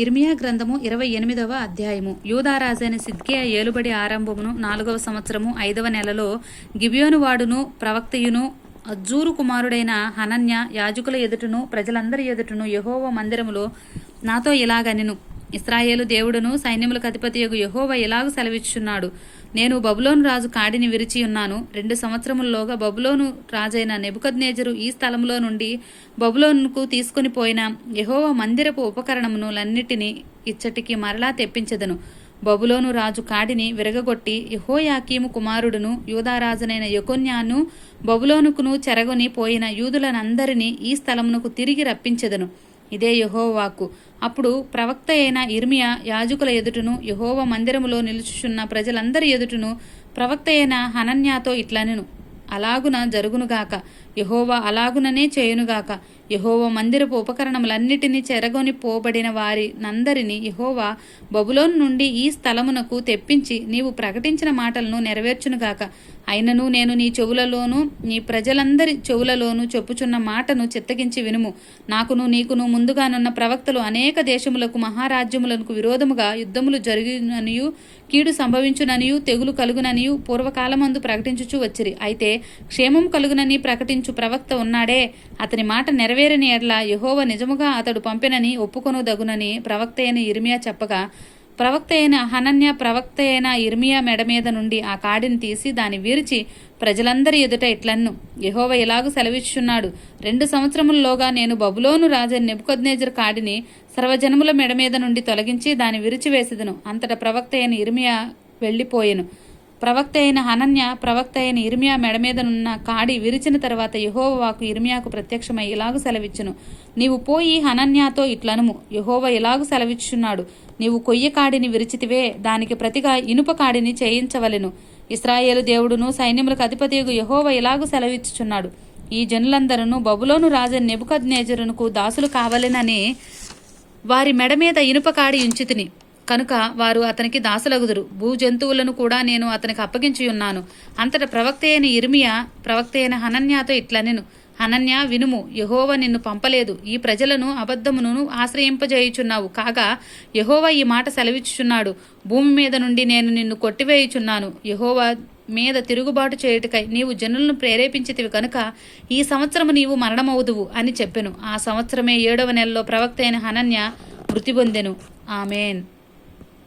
ఇర్మియా గ్రంథము ఇరవై ఎనిమిదవ అధ్యాయము. యూదారాజైన సిద్కియా ఏలుబడి ఆరంభమును నాలుగవ సంవత్సరము ఐదవ నెలలో గిబియోనువాడును ప్రవక్తయును అజ్జూరు కుమారుడైన హనన్య యాజకుల ఎదుటను ప్రజలందరి ఎదుటను యహోవ మందిరములో నాతో ఇలాగనెను. ఇస్రాయేలు దేవుడును సైన్యములకు అధిపతియగు యహోవ ఇలాగ సెలవిచ్చున్నాడు నేను బబులోను రాజు కాడిని విరిచి ఉన్నాను. రెండు సంవత్సరముల్లోగా బబులోను రాజైన నెబుకద్నేజరు ఈ స్థలంలో నుండి బబులోనుకు తీసుకుని పోయిన యహోవ మందిరపు ఉపకరణములన్నిటినీ ఇచ్చటికి మరలా తెప్పించెదను. బబులోను రాజు కాడిని విరగగొట్టి యహోయాకీము కుమారుడును యూదారాజునైన యకొన్యాను బబులోనుకును చెరగొని పోయిన యూదులనందరినీ ఈ స్థలమునకు తిరిగి రప్పించెదను. ఇదే యహోవాకు. అప్పుడు ప్రవక్త అయిన ఇర్మియా యాజకుల ఎదుటను యహోవ మందిరములో నిలుచుచున్న ప్రజలందరి ఎదుటను ప్రవక్త అయిన హనన్యాతో ఇట్లనెను అలాగున జరుగునుగాక యహోవా అలాగుననే చేయునుగాక యహోవ మందిరపు ఉపకరణములన్నిటినీ చెరగొని పోబడిన వారి నందరిని యహోవా బబులోన్ నుండి ఈ స్థలమునకు తెప్పించి నీవు ప్రకటించిన మాటలను నెరవేర్చునుగాక అయినను నేను నీ చెవులలోను నీ ప్రజలందరి చెవులలోను చెప్పుచున్న మాటను చిత్తగించి వినుము. నాకును నీకును ముందుగానున్న ప్రవక్తలు అనేక దేశములకు మహారాజ్యములకు విరోధముగా యుద్ధములు జరిగిననియు కీడు సంభవించుననియు తెగులు కలుగుననియు పూర్వకాలమందు ప్రకటించుచు వచ్చిరి. అయితే క్షేమం కలుగునని ప్రకటించు ప్రవక్త ఉన్నాడే. అతని మాట నెరవేరని ఎడ్ల యహోవ నిజముగా అతడు పంపినని ఒప్పుకొనుదగునని ప్రవక్త అయిన ఇర్మియా చెప్పగా ప్రవక్త అయిన హనన్య ప్రవక్త అయిన ఇర్మియా మెడ మీద నుండి ఆ కాడిని తీసి దాని విరిచి ప్రజలందరి ఎదుట ఇట్లన్ను. యహోవ ఇలాగు సెలవిచ్చున్నాడు రెండు సంవత్సరముల్లోగా నేను బబులోను రాజని నెబుకొద్నేజర్ కాడిని సర్వజనముల మెడ మీద నుండి తొలగించి దాన్ని విరిచివేసెదను. అంతటా ప్రవక్త అయిన ఇర్మియా వెళ్ళిపోయెను. ప్రవక్త అయిన హనన్య ప్రవక్త అయిన ఇర్మియా మెడ మీదనున్న కాడి విరిచిన తర్వాత యహోవాకు ఇర్మియాకు ప్రత్యక్షమై ఇలాగు సెలవిచ్చును. నీవు పోయి హనన్యాతో ఇట్లనుము. యహోవ ఇలాగు సెలవిచ్చున్నాడు నీవు కొయ్య కాడిని విరిచితివే దానికి ప్రతిగా ఇనుప కాడిని చేయించవలెను. ఇస్రాయేలు దేవుడును సైన్యములకు అధిపతియగు యహోవ ఇలాగు సెలవిచ్చుచున్నాడు. ఈ జనులందరూ బబులోను రాజు నెబుకద్నేజరునకు దాసులు కావలెనని వారి మెడ మీద ఇనుప కాడి ఉంచితిని కనుక వారు అతనికి దాసలగుదురు. భూ జంతువులను కూడా నేను అతనికి అప్పగించి ఉన్నాను. అంతట ప్రవక్త అయిన ఇర్మియా ప్రవక్త అయిన హనన్యాతో ఇట్లనెను హనన్య వినుము యహోవ నిన్ను పంపలేదు. ఈ ప్రజలను అబద్ధమును ఆశ్రయింపజేయుచున్నావు. కాగా యహోవ ఈ మాట సెలవిచ్చుచున్నాడు. భూమి మీద నుండి నేను నిన్ను కొట్టివేయుచున్నాను. యహోవ మీద తిరుగుబాటు చేయుటకై నీవు జనులను ప్రేరేపించితివి కనుక ఈ సంవత్సరము నీవు మరణమవుదువు అని చెప్పెను. ఆ సంవత్సరమే ఏడవ నెలలో ప్రవక్త అయిన హనన్య మృతి పొందెను. ఆమెన్.